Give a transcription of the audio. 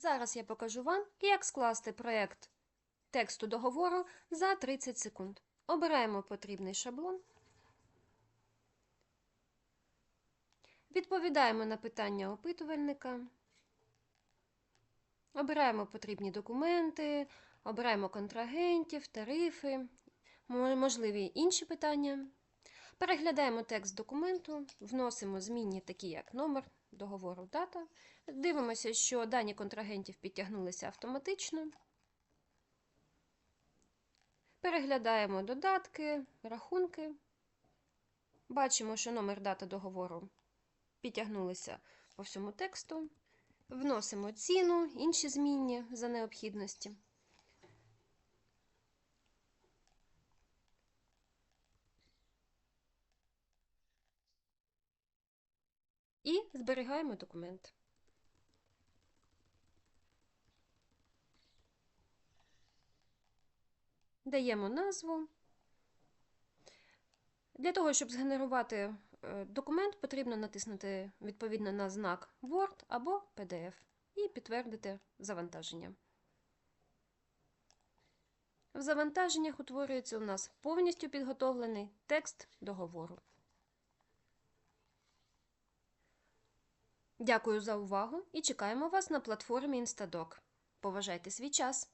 Зараз я покажу вам, як скласти проєкт тексту договору за 30 секунд. Обираємо потрібний шаблон. Відповідаємо на питання опитувальника. Обираємо потрібні документи, обираємо контрагентів, тарифи, можливі інші питання. Переглядаємо текст документу, вносимо змінні, такі як номер договору, дата. Дивимося, що дані контрагентів підтягнулися автоматично. Переглядаємо додатки, рахунки. Бачимо, що номер дата договору підтягнулися по всьому тексту. Вносимо ціну, інші змінні за необхідності. І зберігаємо документ. Даємо назву. Для того, щоб згенерувати е, документ, потрібно натиснути відповідно на знак Word або PDF і підтвердити завантаження. В завантаженнях утворюється у нас повністю підготовлений текст договору. Дякую за увагу і чекаємо вас на платформі Instadoc. Поважайте свій час!